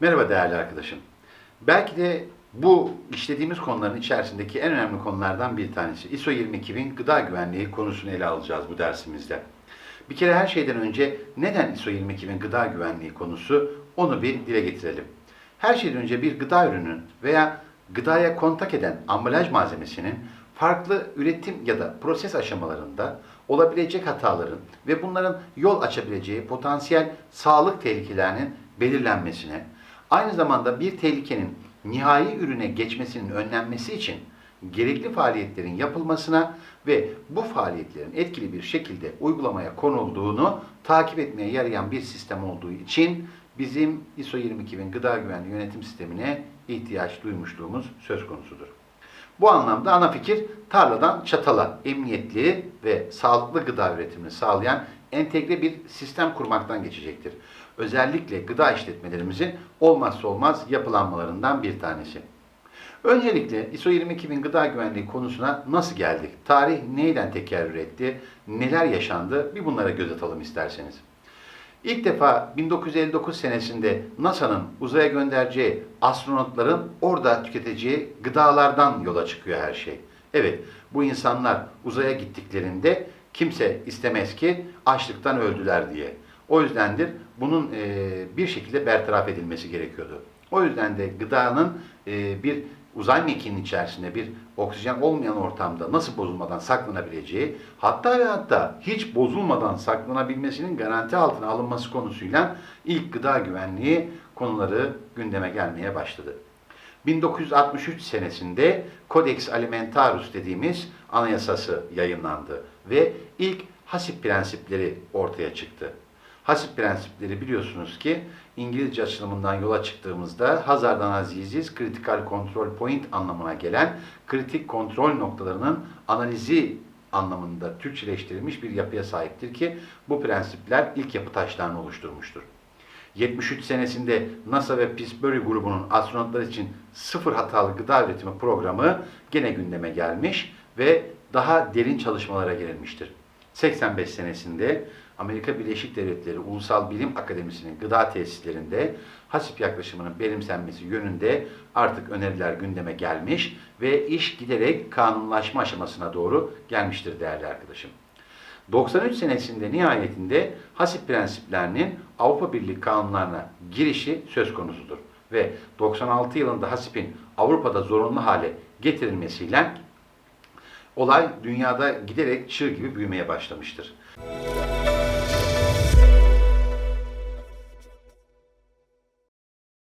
Merhaba değerli arkadaşım. Belki de bu işlediğimiz konuların içerisindeki en önemli konulardan bir tanesi. ISO 22000 gıda güvenliği konusunu ele alacağız bu dersimizde. Bir kere her şeyden önce neden ISO 22000 gıda güvenliği konusu onu bir dile getirelim. Her şeyden önce bir gıda ürünün veya gıdaya kontak eden ambalaj malzemesinin farklı üretim ya da proses aşamalarında olabilecek hataların ve bunların yol açabileceği potansiyel sağlık tehlikelerinin belirlenmesine, aynı zamanda bir tehlikenin nihai ürüne geçmesinin önlenmesi için gerekli faaliyetlerin yapılmasına ve bu faaliyetlerin etkili bir şekilde uygulamaya konulduğunu takip etmeye yarayan bir sistem olduğu için bizim ISO 22000 gıda güvenliği yönetim sistemine ihtiyaç duymuşluğumuz söz konusudur. Bu anlamda ana fikir tarladan çatala emniyetli ve sağlıklı gıda üretimini sağlayan entegre bir sistem kurmaktan geçecektir. Özellikle gıda işletmelerimizin olmazsa olmaz yapılanmalarından bir tanesi. Öncelikle ISO 22000 gıda güvenliği konusuna nasıl geldik? Tarih neyden tekerrür etti? Neler yaşandı? Bir bunlara göz atalım isterseniz. İlk defa 1959 senesinde NASA'nın uzaya göndereceği astronotların orada tüketeceği gıdalardan yola çıkıyor her şey. Evet, bu insanlar uzaya gittiklerinde kimse istemez ki açlıktan öldüler diye. O yüzdendir bunun e, bir şekilde bertaraf edilmesi gerekiyordu. O yüzden de gıdanın e, bir uzay mekiğinin içerisinde bir oksijen olmayan ortamda nasıl bozulmadan saklanabileceği, hatta ve hatta hiç bozulmadan saklanabilmesinin garanti altına alınması konusuyla ilk gıda güvenliği konuları gündeme gelmeye başladı. 1963 senesinde Codex Alimentarius dediğimiz anayasası yayınlandı ve ilk hasip prensipleri ortaya çıktı. Hasip prensipleri biliyorsunuz ki İngilizce açılımından yola çıktığımızda Hazardan Aziziz Critical Control Point anlamına gelen kritik kontrol noktalarının analizi anlamında Türkçeleştirilmiş bir yapıya sahiptir ki bu prensipler ilk yapı taşlarını oluşturmuştur. 73 senesinde NASA ve Pittsburgh grubunun astronotlar için sıfır hatalı gıda üretimi programı gene gündeme gelmiş ve daha derin çalışmalara girilmiştir. 85 senesinde Amerika Birleşik Devletleri Ulusal Bilim Akademisi'nin gıda tesislerinde hasip yaklaşımının benimsenmesi yönünde artık öneriler gündeme gelmiş ve iş giderek kanunlaşma aşamasına doğru gelmiştir değerli arkadaşım. 93 senesinde nihayetinde hasip prensiplerinin Avrupa Birliği kanunlarına girişi söz konusudur. Ve 96 yılında hasipin Avrupa'da zorunlu hale getirilmesiyle olay dünyada giderek çığ gibi büyümeye başlamıştır.